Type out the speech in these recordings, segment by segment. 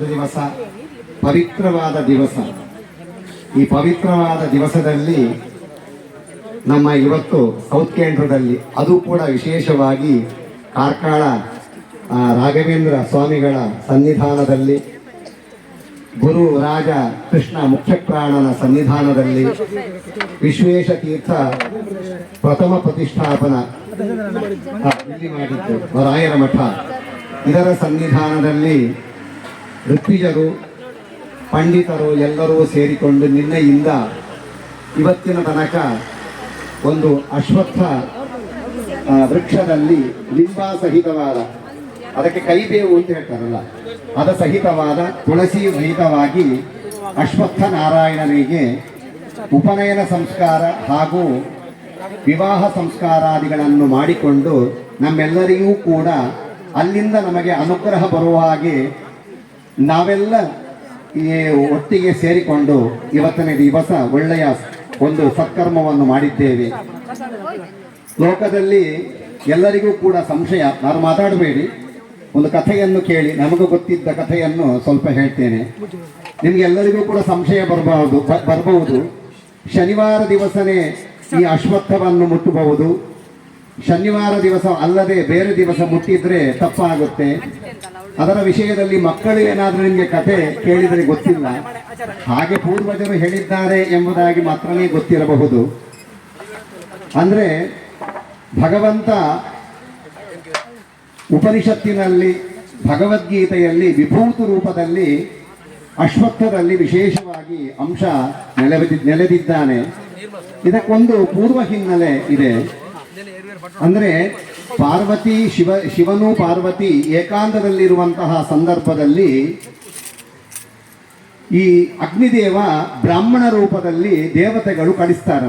ಇವತ್ತೊಂದು ದಿವಸ, ಪವಿತ್ರವಾದ ದಿವಸ. ಈ ಪವಿತ್ರವಾದ ದಿವಸದಲ್ಲಿ ನಮ್ಮ ಇವತ್ತು ಸೌತ್ ಕೇಂದ್ರದಲ್ಲಿ ಅದು ಕೂಡ ವಿಶೇಷವಾಗಿ ಕಾರ್ಕಳ ರಾಘವೇಂದ್ರ ಸ್ವಾಮಿಗಳ ಸನ್ನಿಧಾನದಲ್ಲಿ, ಗುರು ರಾಜ ಕೃಷ್ಣ ಮುಖ್ಯಪ್ರಾಣನ ಸನ್ನಿಧಾನದಲ್ಲಿ ವಿಶ್ವೇಶ ತೀರ್ಥ ಪ್ರಥಮ ಪ್ರತಿಷ್ಠಾಪನ ಮಾಡಿದ್ದು ರಾಯರ ಮಠ. ಇದರ ಸನ್ನಿಧಾನದಲ್ಲಿ ಋತ್ವಿಜರು, ಪಂಡಿತರು ಎಲ್ಲರೂ ಸೇರಿಕೊಂಡು ನಿನ್ನೆಯಿಂದ ಇವತ್ತಿನ ತನಕ ಒಂದು ಅಶ್ವತ್ಥ ವೃಕ್ಷದಲ್ಲಿ ಲಿಂಬ ಸಹಿತವಾದ ಅದಕ್ಕೆ ಕೈಬೇವು ಅಂತ ಹೇಳ್ತಾರಲ್ಲ ಅದ ಸಹಿತವಾದ ತುಳಸಿ ಸಹಿತವಾಗಿ ಅಶ್ವತ್ಥ ನಾರಾಯಣನಿಗೆ ಉಪನಯನ ಸಂಸ್ಕಾರ ಹಾಗೂ ವಿವಾಹ ಸಂಸ್ಕಾರಾದಿಗಳನ್ನು ಮಾಡಿಕೊಂಡು ನಮ್ಮೆಲ್ಲರಿಗೂ ಕೂಡ ಅಲ್ಲಿಂದ ನಮಗೆ ಅನುಗ್ರಹ ಬರುವ ಹಾಗೆ ನಾವೆಲ್ಲ ಈ ಒಟ್ಟಿಗೆ ಸೇರಿಕೊಂಡು ಇವತ್ತಿನ ದಿವಸ ಒಳ್ಳೆಯ ಒಂದು ಸತ್ಕರ್ಮವನ್ನು ಮಾಡಿದ್ದೇವೆ. ಲೋಕದಲ್ಲಿ ಎಲ್ಲರಿಗೂ ಕೂಡ ಸಂಶಯ. ನಾನು ಮಾತಾಡಬೇಡಿ. ಒಂದು ಕಥೆಯನ್ನು ಕೇಳಿ, ನಮಗೂ ಗೊತ್ತಿದ್ದ ಕಥೆಯನ್ನು ಸ್ವಲ್ಪ ಹೇಳ್ತೇನೆ. ನಿಮ್ಗೆ ಎಲ್ಲರಿಗೂ ಕೂಡ ಸಂಶಯ ಬರಬಹುದು ಬರಬಹುದು. ಶನಿವಾರ ದಿವಸನೇ ಈ ಅಶ್ವತ್ಥವನ್ನು ಮುಟ್ಟಬಹುದು. ಶನಿವಾರ ದಿವಸ ಅಲ್ಲದೆ ಬೇರೆ ದಿವಸ ಮುಟ್ಟಿದ್ರೆ ತಪ್ಪಾಗುತ್ತೆ. ಅದರ ವಿಷಯದಲ್ಲಿ ಮಕ್ಕಳು ಏನಾದರೂ ನಿಮಗೆ ಕತೆ ಕೇಳಿದರೆ ಗೊತ್ತಿಲ್ಲ. ಹಾಗೆ ಪೂರ್ವಜರು ಹೇಳಿದ್ದಾರೆ ಎಂಬುದಾಗಿ ಮಾತ್ರನೇ ಗೊತ್ತಿರಬಹುದು. ಅಂದರೆ ಭಗವಂತ ಉಪನಿಷತ್ತಿನಲ್ಲಿ, ಭಗವದ್ಗೀತೆಯಲ್ಲಿ, ವಿಭೂತ ರೂಪದಲ್ಲಿ, ಅಶ್ವತ್ಥದಲ್ಲಿ ವಿಶೇಷವಾಗಿ ಅಂಶ ನೆಲೆ ನೆಲೆದಿದ್ದಾನೆ. ಇದಕ್ಕೊಂದು ಪೂರ್ವ ಹಿನ್ನೆಲೆ ಇದೆ. ಅಂದ್ರೆ ಪಾರ್ವತಿ ಶಿವ ಶಿವನು ಪಾರ್ವತಿ ಏಕಾಂತದಲ್ಲಿರುವಂತಹ ಸಂದರ್ಭದಲ್ಲಿ ಈ ಅಗ್ನಿದೇವ ಬ್ರಾಹ್ಮಣ ರೂಪದಲ್ಲಿ ದೇವತೆಗಳು ಕಳಿಸ್ತಾರೆ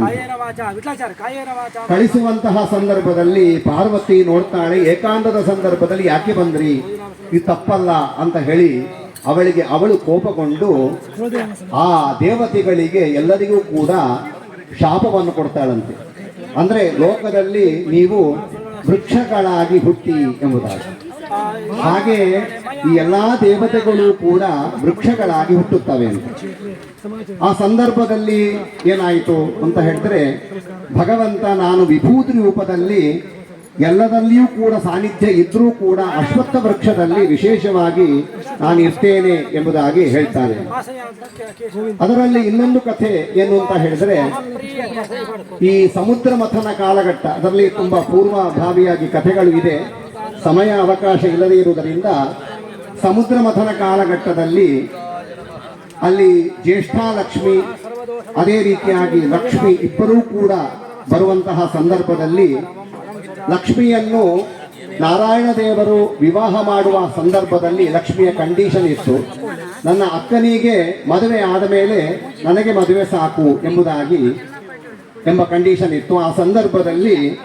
ಕಳಿಸುವಂತಹ ಸಂದರ್ಭದಲ್ಲಿ ಪಾರ್ವತಿ ನೋಡ್ತಾಳೆ ಏಕಾಂತದ ಸಂದರ್ಭದಲ್ಲಿ ಯಾಕೆ ಬಂದ್ರಿ? ಇದು ತಪ್ಪಲ್ಲ ಅಂತ ಹೇಳಿ ಅವಳಿಗೆ ಅವಳು ಕೋಪಗೊಂಡು ಆ ದೇವತೆಗಳಿಗೆ ಎಲ್ಲರಿಗೂ ಕೂಡ ಶಾಪವನ್ನು ಕೊಡ್ತಾಳಂತೆ. ಅಂದ್ರೆ ಲೋಕದಲ್ಲಿ ನೀವು ವೃಕ್ಷಗಳಾಗಿ ಹುಟ್ಟಿ ಎಂಬುದಾಗಿ. ಹಾಗೆ ಈ ಎಲ್ಲಾ ದೇವತೆಗಳು ಕೂಡ ವೃಕ್ಷಗಳಾಗಿ ಹುಟ್ಟುತ್ತವೆ ಅಂತ. ಆ ಸಂದರ್ಭದಲ್ಲಿ ಏನಾಯಿತು ಅಂತ ಹೇಳಿದ್ರೆ, ಭಗವಂತ ನಾನು ವಿಭೂತಿ ರೂಪದಲ್ಲಿ ಎಲ್ಲದಲ್ಲಿಯೂ ಕೂಡ ಸಾನ್ನಿಧ್ಯ ಇದ್ರೂ ಕೂಡ ಅಶ್ವತ್ಥ ವೃಕ್ಷದಲ್ಲಿ ವಿಶೇಷವಾಗಿ ನಾನು ಇರ್ತೇನೆ ಎಂಬುದಾಗಿ ಹೇಳ್ತಾನೆ ಅದರಲ್ಲಿ ಇನ್ನೊಂದು ಕಥೆ ಏನು ಅಂತ ಹೇಳಿದ್ರೆ. ಈ ಸಮುದ್ರ ಮಥನ ಕಾಲಘಟ್ಟ, ಅದರಲ್ಲಿ ತುಂಬಾ ಪೂರ್ವಭಾವಿಯಾಗಿ ಕಥೆಗಳು ಇದೆ ಸಮಯ ಅವಕಾಶ ಇಲ್ಲದೆ ಇರುವುದರಿಂದ ಸಮುದ್ರ ಮಥನ ಕಾಲಘಟ್ಟದಲ್ಲಿ ಅಲ್ಲಿ ಜ್ಯೇಷ್ಠಾಲಕ್ಷ್ಮಿ ಅದೇ ರೀತಿಯಾಗಿ ಲಕ್ಷ್ಮಿ ಇಬ್ಬರೂ ಕೂಡ ಬರುವಂತಹ ಸಂದರ್ಭದಲ್ಲಿ ಲಕ್ಷ್ಮಿಯನ್ನು ನಾರಾಯಣ ದೇವರು ವಿವಾಹ ಮಾಡುವ ಸಂದರ್ಭದಲ್ಲಿ ಲಕ್ಷ್ಮಿಯ ಕಂಡೀಷನ್ ಇತ್ತು. ನನ್ನ ಅಕ್ಕನಿಗೆ ಮದುವೆ ಆದ ಮೇಲೆ ನನಗೆ ಮದುವೆ ಸಾಕು ಎಂಬುದಾಗಿ ಎಂಬ ಕಂಡೀಷನ್ ಇತ್ತು. ಆ ಸಂದರ್ಭದಲ್ಲಿ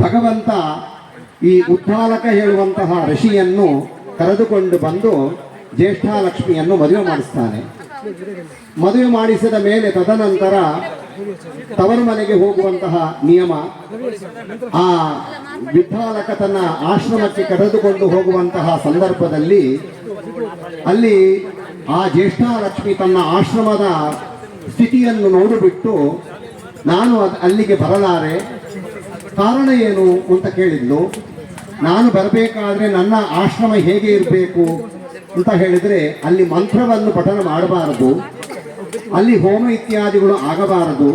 ಭಗವಂತ ಈ ಉದ್ಧಾಲಕ ಹೇಳುವಂತಹ ಋಷಿಯನ್ನು ಕರೆದುಕೊಂಡು ಬಂದು ಜ್ಯೇಷ್ಠಾಲಕ್ಷ್ಮಿಯನ್ನು ಮದುವೆ ಮಾಡಿಸ್ತಾನೆ. ಮದುವೆ ಮಾಡಿಸಿದ ಮೇಲೆ ತದನಂತರ ತವರು ಮನೆಗೆ ಹೋಗುವಂತಹ ನಿಯಮ, ಆ ವಿಠಾಲಕ ತನ್ನ ಆಶ್ರಮಕ್ಕೆ ಕರೆದುಕೊಂಡು ಹೋಗುವಂತಹ ಸಂದರ್ಭದಲ್ಲಿ ಅಲ್ಲಿ ಆ ಜ್ಯೇಷ್ಠಾಲಕ್ಷ್ಮಿ ತನ್ನ ಆಶ್ರಮದ ಸ್ಥಿತಿಯನ್ನು ನೋಡಿಬಿಟ್ಟು, ನಾನು ಅದು ಅಲ್ಲಿಗೆ ಬರಲಾರೆ, ಕಾರಣ ಏನು ಅಂತ ಕೇಳಿದ್ಲು. ನಾನು ಬರಬೇಕಾದ್ರೆ ನನ್ನ ಆಶ್ರಮ ಹೇಗೆ ಇರಬೇಕು ಅಂತ ಹೇಳಿದ್ರೆ, ಅಲ್ಲಿ ಮಂತ್ರವನ್ನು ಪಠನ ಮಾಡಬಾರದು. ಅಲ್ಲಿ ಹೋಮ ಇತ್ಯಾದಿಗಳು ಆಗಬಾರದು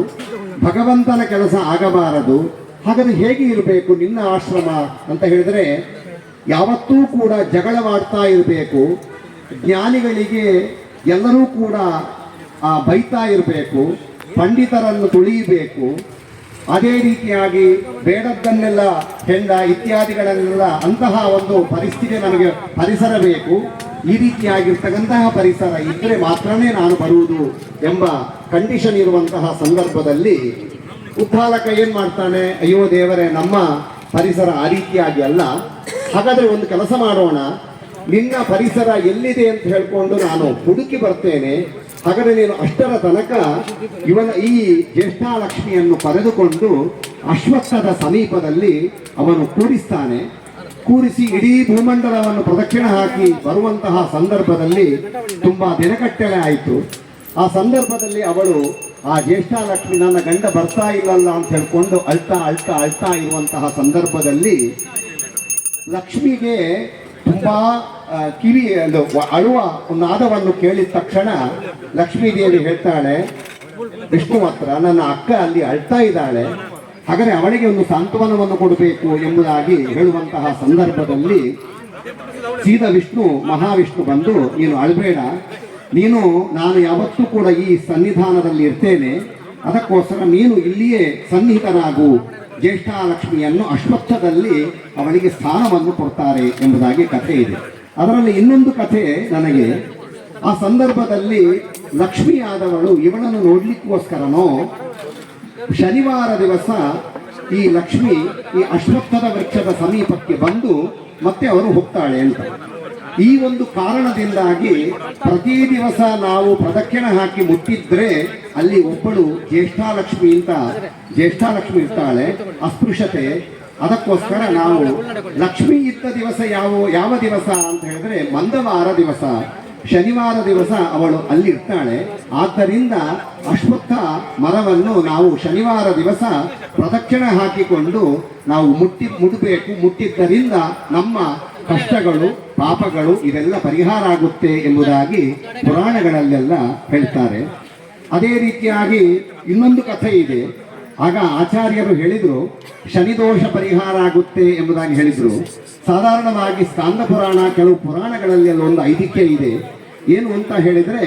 ಭಗವಂತನ ಕೆಲಸ ಆಗಬಾರದು ಹಾಗಾದ್ರೆ ಹೇಗೆ ಇರಬೇಕು ನಿನ್ನ ಆಶ್ರಮ ಅಂತ ಹೇಳಿದ್ರೆ ಯಾವತ್ತೂ ಕೂಡ ಜಗಳವಾಡ್ತಾ ಇರಬೇಕು ಜ್ಞಾನಿಗಳಿಗೆ ಎಲ್ಲರೂ ಕೂಡ ಆ, ಬೈತಾ ಇರಬೇಕು ಪಂಡಿತರನ್ನು ತುಳಿಯಬೇಕು ಅದೇ ರೀತಿಯಾಗಿ ಬೇಡದ್ದನ್ನೆಲ್ಲ ಹೆಂಡ ಇತ್ಯಾದಿಗಳನ್ನೆಲ್ಲ ಅಂತಹ ಒಂದು ಪರಿಸ್ಥಿತಿ ನಮಗೆ ಪರಿಸರ ಬೇಕು ಈ ರೀತಿಯಾಗಿರ್ತಕ್ಕಂತಹ ಪರಿಸರ ಇದ್ರೆ ಮಾತ್ರನೇ ನಾನು ಬರುವುದು ಎಂಬ ಕಂಡೀಷನ್ ಇರುವಂತಹ ಸಂದರ್ಭದಲ್ಲಿ ಉದ್ದಾಲಕ ಏನ್ ಮಾಡ್ತಾನೆ, ಅಯ್ಯೋ ದೇವರೇ, ನಮ್ಮ ಪರಿಸರ ಆ ರೀತಿಯಾಗಿ ಅಲ್ಲ. ಹಾಗಾದ್ರೆ ಒಂದು ಕೆಲಸ ಮಾಡೋಣ. ನಿನ್ನ ಪರಿಸರ ಎಲ್ಲಿದೆ ಅಂತ ಹೇಳ್ಕೊಂಡು ನಾನು ಹುಡುಕಿ ಬರ್ತೇನೆ. ಹಾಗಾದ್ರೆ ನೀನು ಅಷ್ಟರ ತನಕ ಇವನ ಈ ಜ್ಯೇಷ್ಠಾಲಕ್ಷ್ಮಿಯನ್ನು ಕರೆದುಕೊಂಡು ಅಶ್ವತ್ಥದ ಸಮೀಪದಲ್ಲಿ ಅವನು ಕೂಡಿಸ್ತಾನೆ. ಕೂರಿಸಿ ಇಡೀ ಭೂಮಂಡಲವನ್ನು ಪ್ರದಕ್ಷಿಣ ಹಾಕಿ ಬರುವಂತಹ ಸಂದರ್ಭದಲ್ಲಿ ತುಂಬಾ ದಿನಕಟ್ಟಲೆ ಆಯಿತು. ಆ ಸಂದರ್ಭದಲ್ಲಿ ಅವಳು, ಆ ಜ್ಯೇಷ್ಠ ಲಕ್ಷ್ಮಿ ನನ್ನ ಗಂಡ ಬರ್ತಾ ಇಲ್ಲಲ್ಲ ಅಂತ ಹೇಳ್ಕೊಂಡು ಅಳ್ತಾ ಅಳ್ತಾ ಅಳ್ತಾ ಇರುವಂತಹ ಸಂದರ್ಭದಲ್ಲಿ ಲಕ್ಷ್ಮಿಗೆ ತುಂಬಾ ಅದು ಅಳುವ ನಾದವನ್ನು ಕೇಳಿದ ತಕ್ಷಣ ಲಕ್ಷ್ಮೀ ದೇವಿ ಹೇಳ್ತಾಳೆ, ವಿಷ್ಣು ಹತ್ರ ನನ್ನ ಅಕ್ಕ ಅಲ್ಲಿ ಅಳ್ತಾ ಇದ್ದಾಳೆ. ಹಾಗಾದ್ರೆ ಅವಳಿಗೆ ಒಂದು ಸಾಂತ್ವನವನ್ನು ಕೊಡಬೇಕು ಎಂಬುದಾಗಿ ಹೇಳುವಂತಹ ಸಂದರ್ಭದಲ್ಲಿ ಸೀದ ವಿಷ್ಣು, ಮಹಾವಿಷ್ಣು ಬಂದು, ನೀನು ಅಳಬೇಡ. ನೀನು, ನಾನು ಯಾವತ್ತೂ ಕೂಡ ಈ ಸನ್ನಿಧಾನದಲ್ಲಿ ಇರ್ತೇನೆ. ಅದಕ್ಕೋಸ್ಕರ ನೀನು ಇಲ್ಲಿಯೇ ಸನ್ನಿಹಿತನಾಗು. ಜ್ಯೇಷ್ಠಾಲಕ್ಷ್ಮಿಯನ್ನು ಅಶ್ವತ್ಥದಲ್ಲಿ ಅವಳಿಗೆ ಸ್ಥಾನವನ್ನು ಕೊಡ್ತಾರೆ ಎಂಬುದಾಗಿ ಕಥೆ ಇದೆ. ಅದರಲ್ಲಿ ಇನ್ನೊಂದು ಕಥೆ ನನಗೆ, ಆ ಸಂದರ್ಭದಲ್ಲಿ ಲಕ್ಷ್ಮಿಯಾದವಳು ಇವಳನ್ನು ನೋಡ್ಲಿಕ್ಕೋಸ್ಕರನೋ ಶನಿವಾರ ದಿವಸ ಈ ಲಕ್ಷ್ಮಿ ಈ ಅಶ್ವತ್ಥದ ವೃಕ್ಷದ ಸಮೀಪಕ್ಕೆ ಬಂದು ಮತ್ತೆ ಅವರು ಹೋಗ್ತಾಳೆ ಅಂತ. ಈ ಒಂದು ಕಾರಣದಿಂದಾಗಿ ಪ್ರತಿ ದಿವಸ ನಾವು ಪ್ರದಕ್ಷಿಣೆ ಹಾಕಿ ಮುಟ್ಟಿದ್ರೆ ಅಲ್ಲಿ ಒಬ್ಬಳು ಜ್ಯೇಷ್ಠಾಲಕ್ಷ್ಮಿ ಅಂತ ಜ್ಯೇಷ್ಠಾಲಕ್ಷ್ಮಿ ಇರ್ತಾಳೆ, ಅಸ್ಪೃಶ್ಯತೆ. ಅದಕ್ಕೋಸ್ಕರ ನಾವು ಲಕ್ಷ್ಮಿ ಇದ್ದ ದಿವಸ ಯಾವ ಯಾವ ದಿವಸ ಅಂತ ಹೇಳಿದ್ರೆ ಮಂದವಾರ ದಿವಸ. ಶನಿವಾರ ದಿವಸ ಅವಳು ಅಲ್ಲಿ ಇರ್ತಾಳೆ ಆದ್ದರಿಂದ ಅಶ್ವತ್ಥ ಮರವನ್ನು ನಾವು ಶನಿವಾರ ದಿವಸ ಪ್ರದಕ್ಷಿಣೆ ಹಾಕಿಕೊಂಡು ನಾವು ಮುಟ್ಟಿ ಮುಟ್ಟಬೇಕು ಮುಟ್ಟಿದ್ದರಿಂದ ನಮ್ಮ ಕಷ್ಟಗಳು, ಪಾಪಗಳು ಇದೆಲ್ಲ ಪರಿಹಾರ ಆಗುತ್ತೆ ಎಂಬುದಾಗಿ ಪುರಾಣಗಳಲ್ಲೆಲ್ಲ ಹೇಳ್ತಾರೆ. ಅದೇ ರೀತಿಯಾಗಿ ಇನ್ನೊಂದು ಕಥೆ ಇದೆ. ಆಗ ಆಚಾರ್ಯರು ಹೇಳಿದರು ಶನಿದೋಷ ಪರಿಹಾರ ಆಗುತ್ತೆ ಎಂಬುದಾಗಿ ಹೇಳಿದರು. ಸಾಧಾರಣವಾಗಿ ಸ್ಕಾಂದ ಪುರಾಣ ಕೆಲವು ಪುರಾಣಗಳಲ್ಲಿ ಅಲ್ಲೊಂದು ಐತಿಹ್ಯ ಇದೆ. ಏನು ಅಂತ ಹೇಳಿದ್ರೆ